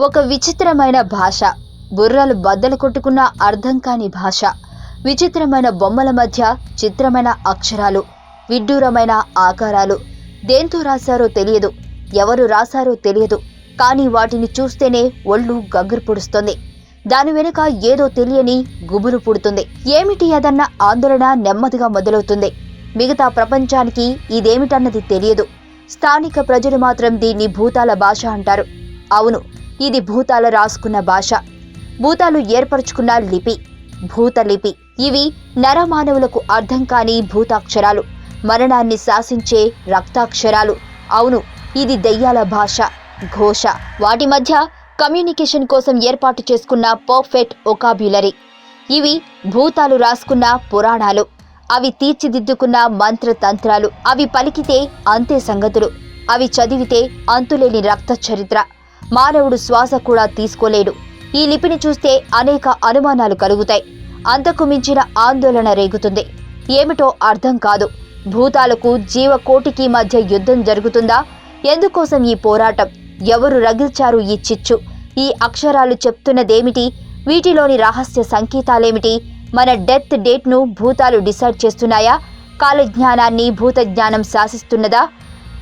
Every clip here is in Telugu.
ఒక విచిత్రమైన భాష. బుర్రలు బద్దలు కొట్టుకున్న అర్థం కాని భాష. విచిత్రమైన బొమ్మల మధ్య చిత్రమైన అక్షరాలు. విడ్డూరమైన ఆకారాలు. దేంతో రాశారో తెలియదు. ఎవరు రాశారో తెలియదు. కానీ వాటిని చూస్తేనే ఒళ్ళు గగ్గురు పొడుస్తుంది. దాని వెనుక ఏదో తెలియని గుబురు పుడుతుంది. ఏమిటి అదన్న ఆందోళన నెమ్మదిగా మొదలవుతుంది. మిగతా ప్రపంచానికి ఇదేమిటన్నది తెలియదు. స్థానిక ప్రజలు మాత్రం దీన్ని భూతాల భాష అంటారు. అవును ఇది భూతాలు రాసుకున్న భాష. భూతాలు ఏర్పరచుకున్న లిపి. భూత లిపి. ఇవి నరమానవులకు అర్థం కాని భూతాక్షరాలు. మరణాన్ని శాసించే రక్తాక్షరాలు. అవును ఇది దెయ్యాల భాష ఘోష. వాటి మధ్య కమ్యూనికేషన్ కోసం ఏర్పాటు చేసుకున్న పర్ఫెక్ట్ ఒకాబ్యులరీ ఇవి భూతాలు రాసుకున్న పురాణాలు. అవి తీర్చిదిద్దుకున్న మంత్రతంత్రాలు. అవి పలికితే అంతే సంగతులు. అవి చదివితే అంతులేని రక్త చరిత్ర మానవుడు శ్వాస కూడా తీసుకోలేడు. ఈ లిపిని చూస్తే అనేక అనుమానాలు కలుగుతాయి. అంతకు మించిన ఆందోళన రేగుతుంది. ఏమిటో అర్థం కాదు. భూతాలకు జీవకోటికి మధ్య యుద్ధం జరుగుతుందా? ఎందుకోసం ఈ పోరాటం? ఎవరు రగిల్చారు ఈ చిచ్చు? ఈ అక్షరాలు చెప్తున్నదేమిటి? వీటిలోని రహస్య సంకేతాలేమిటి? మన డెత్ డేట్ను భూతాలు డిసైడ్ చేస్తున్నాయా? కాలజ్ఞానాన్ని భూత జ్ఞానం శాసిస్తున్నదా?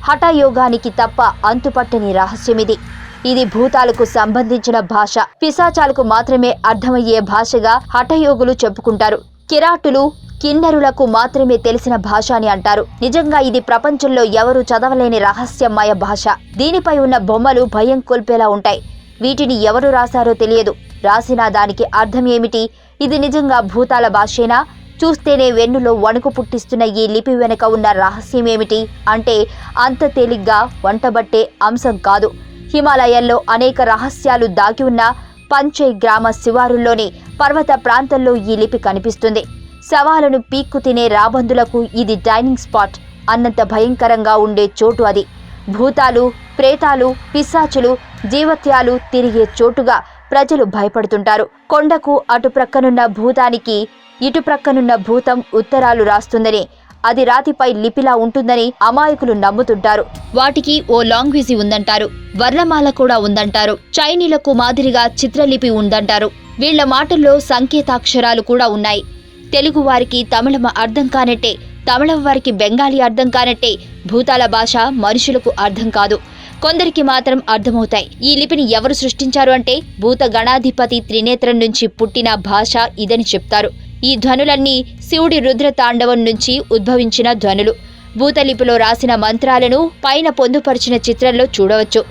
హఠయోగానికి తప్ప అంతుపట్టని రహస్యమిది. ఇది భూతాలకు సంబంధించిన భాష. పిశాచాలకు మాత్రమే అర్థమయ్యే భాషగా హఠయోగులు చెప్పుకుంటారు. కిరాటులు కిన్నెరులకు మాత్రమే తెలిసిన భాష అని అంటారు. నిజంగా ఇది ప్రపంచంలో ఎవరు చదవలేని రహస్యమయ భాష. దీనిపై ఉన్న బొమ్మలు భయం కొల్పేలా ఉంటాయి. వీటిని ఎవరు రాశారో తెలియదు. రాసిన దానికి అర్థం ఏమిటి? ఇది నిజంగా భూతాల భాషేనా? చూస్తేనే వెన్నులో వణుకు పుట్టిస్తున్న ఈ లిపి వెనుక ఉన్న రహస్యం ఏమిటి? అంటే అంత తేలిగ్గా వంటబట్టే అంశం కాదు. హిమాలయాల్లో అనేక రహస్యాలు దాగి ఉన్న పంచై గ్రామ శివారుల్లోని పర్వత ప్రాంతంలో ఈ లిపి కనిపిస్తుంది. శవాలను పీక్కు తినే రాబందులకు ఇది డైనింగ్ స్పాట్. అన్నంత భయంకరంగా ఉండే చోటు అది. భూతాలు ప్రేతాలు పిశాచులు జీవత్యాలు తిరిగే చోటుగా ప్రజలు భయపడుతుంటారు. కొండకు అటు ప్రక్కనున్న భూతానికి ఇటు ప్రక్కనున్న భూతం ఉత్తరాలు రాస్తుందని అది రాతిపై లిపిలా ఉంటుందని అమాయకులు నమ్ముతుంటారు. వాటికి ఓ లాంగ్వేజీ ఉందంటారు. వర్ణమాల కూడా ఉందంటారు. చైనీలకు మాదిరిగా చిత్రలిపి ఉందంటారు. వీళ్ళ మాటల్లో సంకేతాక్షరాలు కూడా ఉన్నాయి. తెలుగు వారికి తమిళం అర్థం కానట్టే తమిళం వారికి బెంగాలీ అర్థం కానట్టే భూతాల భాష మనుషులకు అర్థం కాదు. కొందరికి మాత్రం అర్థమవుతాయి. ఈ లిపిని ఎవరు సృష్టించారు అంటే భూత గణాధిపతి త్రినేత్రం నుంచి పుట్టిన భాష ఇదని చెప్తారు. ఈ ధ్వనులన్నీ శివుడి రుద్ర తాండవం నుంచి ఉద్భవించిన ధ్వనులు. భూతలిపిలో రాసిన మంత్రాలను పైన పొందుపరిచిన చిత్రంలో చూడవచ్చు.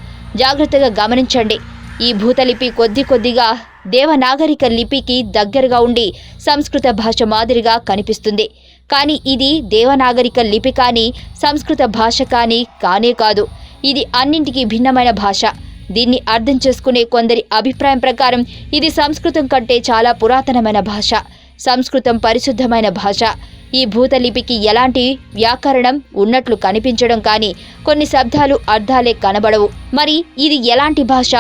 జాగ్రత్తగా గమనించండి. ఈ భూతలిపి కొద్ది కొద్దిగా దేవనాగరిక లిపికి దగ్గరగా ఉండి సంస్కృత భాష మాదిరిగా కనిపిస్తుంది. కానీ ఇది దేవనాగరిక లిపి కానీ సంస్కృత భాష కానీ కానే కాదు. ఇది అన్నింటికీ భిన్నమైన భాష. దీన్ని అర్థం చేసుకునే కొందరి అభిప్రాయం ప్రకారం ఇది సంస్కృతం కంటే చాలా పురాతనమైన భాష. సంస్కృతం పరిశుద్ధమైన భాష. ఈ భూతలిపికి ఎలాంటి వ్యాకరణం ఉన్నట్లు కనిపించడం కానీ కొన్ని శబ్దాలు అర్థాలే కనబడవు. మరి ఇది ఎలాంటి భాష?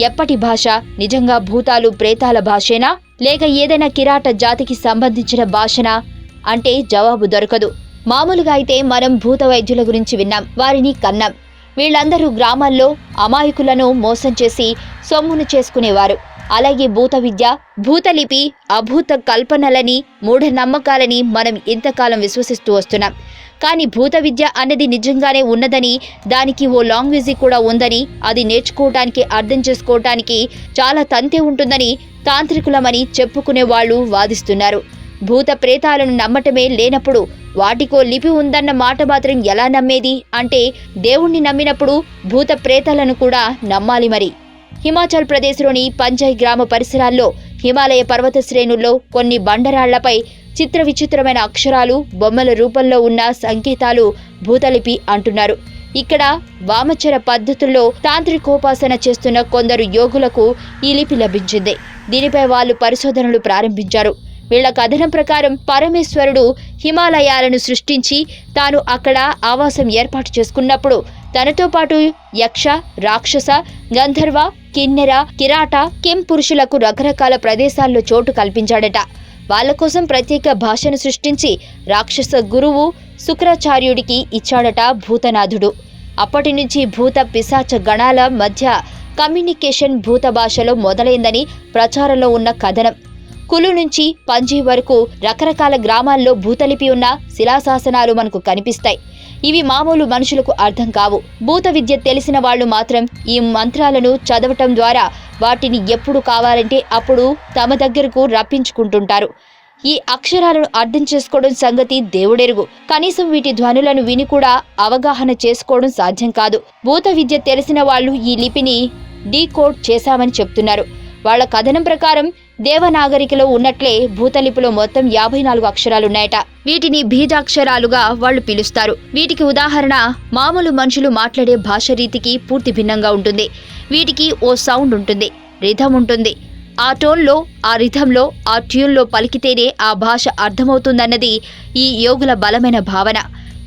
ఎప్పటి భాష? నిజంగా భూతాలు ప్రేతాల భాషేనా? లేక ఏదైనా కిరాట జాతికి సంబంధించిన భాషనా? అంటే జవాబు దొరకదు. మామూలుగా అయితే మనం భూత వైద్యుల గురించి విన్నాం వారిని కన్నాం. వీళ్ళందరూ గ్రామాల్లో అమాయకులను మోసం చేసి సొమ్మును చేసుకునేవారు. అలాగే భూత విద్య భూతలిపి అభూత కల్పనలని మూఢనమ్మకాలని మనం ఇంతకాలం విశ్వసిస్తూ వస్తున్నాం. కానీ భూత విద్య అనేది నిజంగానే ఉన్నదని దానికి ఓ లాంగ్వేజీ కూడా ఉందని అది నేర్చుకోవటానికి అర్థం చేసుకోవటానికి చాలా తంతే ఉంటుందని తాంత్రికులమని చెప్పుకునే వాళ్ళు వాదిస్తున్నారు. భూత ప్రేతాలను నమ్మటమే లేనప్పుడు వాటికో లిపి ఉందన్న మాట మాత్రం ఎలా నమ్మేది? అంటే దేవుణ్ణి నమ్మినప్పుడు భూత ప్రేతాలను కూడా నమ్మాలి మరి. హిమాచల్ ప్రదేశ్లోని పంజాయ్ గ్రామ పరిసరాల్లో హిమాలయ పర్వత శ్రేణుల్లో కొన్ని బండరాళ్ళపై చిత్ర విచిత్రమైన అక్షరాలు బొమ్మల రూపంలో ఉన్న సంకేతాలు భూతలిపి అంటున్నారు. ఇక్కడ వామచర పద్ధతుల్లో తాంత్రికోపాసన చేస్తున్న కొందరు యోగులకు ఈ లిపి లభించింది. దీనిపై వాళ్ళు పరిశోధనలు ప్రారంభించారు. వీళ్ళ కథనం ప్రకారం పరమేశ్వరుడు హిమాలయాలను సృష్టించి తాను అక్కడ ఆవాసం ఏర్పాటు చేసుకున్నప్పుడు తనతో పాటు యక్ష రాక్షస గంధర్వ కిన్నెర కిరాట కెం పురుషులకు రకరకాల ప్రదేశాల్లో చోటు కల్పించాడట. వాళ్ళ కోసం ప్రత్యేక భాషను సృష్టించి రాక్షస గురువు శుక్రాచార్యుడికి ఇచ్చాడట భూతనాథుడు. అప్పటి నుంచి భూత పిశాచ గణాల మధ్య కమ్యూనికేషన్ భూత భాషలో మొదలైందని ప్రచారంలో ఉన్న కథనం. కులు నుంచి పంజీ వరకు రకరకాల గ్రామాల్లో భూతలిపి ఉన్న శిలాశాసనాలు మనకు కనిపిస్తాయి. ఇవి మామూలు మనుషులకు అర్థం కావు. భూత విద్య తెలిసిన వాళ్ళు మాత్రం ఈ మంత్రాలను చదవటం ద్వారా వాటిని ఎప్పుడు కావాలంటే అప్పుడు తమ దగ్గరకు రప్పించుకుంటుంటారు. ఈ అక్షరాలను అర్థం చేసుకోవడం సంగతి దేవుడెరుగు. కనీసం వీటి ధ్వనులను విని కూడా అవగాహన చేసుకోవడం సాధ్యం కాదు. భూత విద్య తెలిసిన వాళ్ళు ఈ లిపిని డీకోడ్ చేశామని చెప్తున్నారు. వాళ్ళ కథనం ప్రకారం దేవనాగరికలో ఉన్నట్లే భూతలిపిలో మొత్తం యాభై నాలుగు అక్షరాలున్నాయట. వీటిని బీజాక్షరాలుగా వాళ్ళు పిలుస్తారు. వీటికి ఉదాహరణ మామూలు మనుషులు మాట్లాడే భాష రీతికి పూర్తి భిన్నంగా ఉంటుంది. వీటికి ఓ సౌండ్ ఉంటుంది రిథం ఉంటుంది. ఆ టోన్లో ఆ రిథంలో ఆ ట్యూన్లో పలికితేనే ఆ భాష అర్థమవుతుందన్నది ఈ యోగుల బలమైన భావన.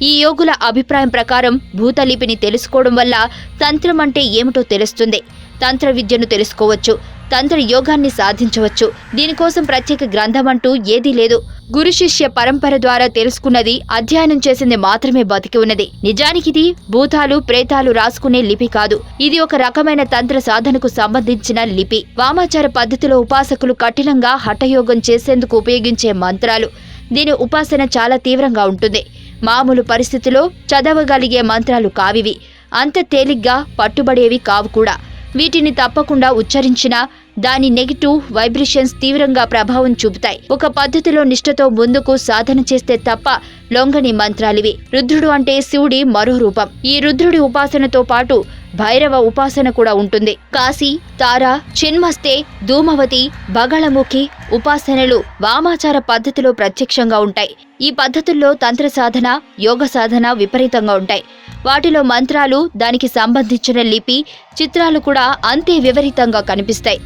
ఈ యోగుల అభిప్రాయం ప్రకారం భూతలిపిని తెలుసుకోవడం వల్ల తంత్రం అంటే ఏమిటో తెలుస్తుంది. తంత్ర విద్యను తెలుసుకోవచ్చు. తంత్ర యోగాన్ని సాధించవచ్చు. దీనికోసం ప్రత్యేక గ్రంథం అంటూ ఏదీ లేదు. గురు శిష్య పరంపర ద్వారా తెలుసుకున్నది అధ్యయనం చేసింది మాత్రమే బతికి ఉన్నది. నిజానికిది భూతాలు ప్రేతాలు రాసుకునే లిపి కాదు. ఇది ఒక రకమైన తంత్ర సాధనకు సంబంధించిన లిపి. వామాచార పద్ధతిలో ఉపాసకులు కఠినంగా హఠయోగం చేసేందుకు ఉపయోగించే మంత్రాలు. దీని ఉపాసన చాలా తీవ్రంగా ఉంటుంది. మామూలు పరిస్థితిలో చదవగలిగే మంత్రాలు కావివి. అంత తేలిగ్గా పట్టుబడేవి కావు కూడా. వీటిని తప్పకుండా ఉచ్చరించినా దాని నెగిటివ్ వైబ్రేషన్స్ తీవ్రంగా ప్రభావం చూపుతాయి. ఒక పద్ధతిలో నిష్ఠతో ముందుకు సాధన చేస్తే తప్ప లొంగని మంత్రాలివి. రుద్రుడు అంటే శివుడి మరో రూపం. ఈ రుద్రుడి ఉపాసనతో పాటు భైరవ ఉపాసన కూడా ఉంటుంది. కాశీ తార చిన్మస్తే ధూమవతి బగళముఖి ఉపాసనలు వామాచార పద్ధతిలో ప్రత్యక్షంగా ఉంటాయి. ఈ పద్ధతుల్లో తంత్ర సాధన యోగ సాధన విపరీతంగా ఉంటాయి. వాటిలో మంత్రాలు దానికి సంబంధించిన లిపి చిత్రాలు కూడా అంతే విపరీతంగా కనిపిస్తాయి.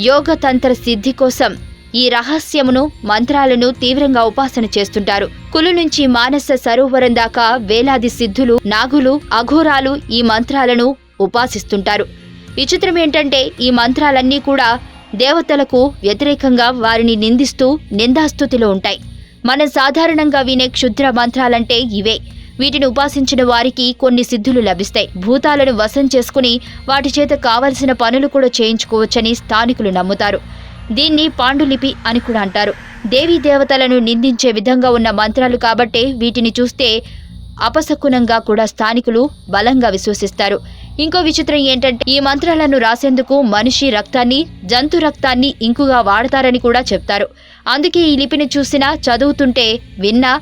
యోగ తంత్ర సిద్ధి కోసం ఈ రహస్యమును మంత్రాలను తీవ్రంగా ఉపాసన చేస్తుంటారు. కులు నుంచి మానస సరోవరం దాకా వేలాది సిద్ధులు నాగులు అఘోరాలు ఈ మంత్రాలను ఉపాసిస్తుంటారు. విచిత్రం ఏంటంటే ఈ మంత్రాలన్నీ కూడా దేవతలకు వ్యతిరేకంగా వారిని నిందిస్తూ నిందాస్తుతిలో ఉంటాయి. మనం సాధారణంగా వినే క్షుద్ర మంత్రాలంటే ఇవే. వీటిని ఉపాసించిన వారికి కొన్ని సిద్ధులు లభిస్తాయి. భూతాలను వశం చేసుకుని వాటి చేత కావలసిన పనులు కూడా చేయించుకోవచ్చని స్థానికులు నమ్ముతారు. దీన్ని పాండులిపి అని కూడా అంటారు. దేవీ దేవతలను నిందించే విధంగా ఉన్న మంత్రాలు కాబట్టే వీటిని చూస్తే అపశకునంగా కూడా స్థానికులు బలంగా విశ్వసిస్తారు. ఇంకో విచిత్రం ఏంటంటే ఈ మంత్రాలను రాసేందుకు మనిషి రక్తాన్ని జంతు రక్తాన్ని ఇంకుగా వాడతారని కూడా చెప్తారు. అందుకే ఈ లిపిని చూసినా చదువుతుంటే విన్నా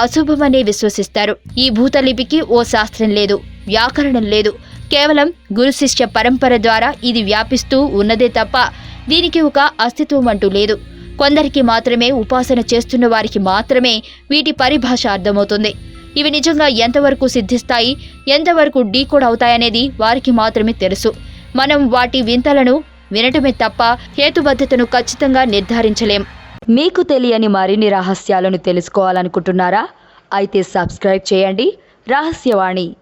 అశుభమనే విశ్వసిస్తారు. ఈ భూతలిపికి ఓ శాస్త్రం లేదు వ్యాకరణం లేదు. కేవలం గురు శిష్య పరంపర ద్వారా ఇది వ్యాపిస్తూ ఉన్నదే తప్ప దీనికి ఒక అస్తిత్వం అంటూ లేదు. కొందరికి మాత్రమే ఉపాసన చేస్తున్న వారికి మాత్రమే వీటి పరిభాష అర్థమవుతుంది. ఇవి నిజంగా ఎంతవరకు సిద్ధిస్తాయి? ఎంతవరకు డీకోడ్ అవుతాయనేది వారికి మాత్రమే తెలుసు. మనం వాటి వింతలను వినటమే తప్ప హేతుబద్ధతను ఖచ్చితంగా నిర్ధారించలేం. మీకు తెలియని మరిన్ని రహస్యాలను తెలుసుకోవాలనుకుంటున్నారా? అయితే సబ్స్క్రైబ్ చేయండి. రహస్యవాణి.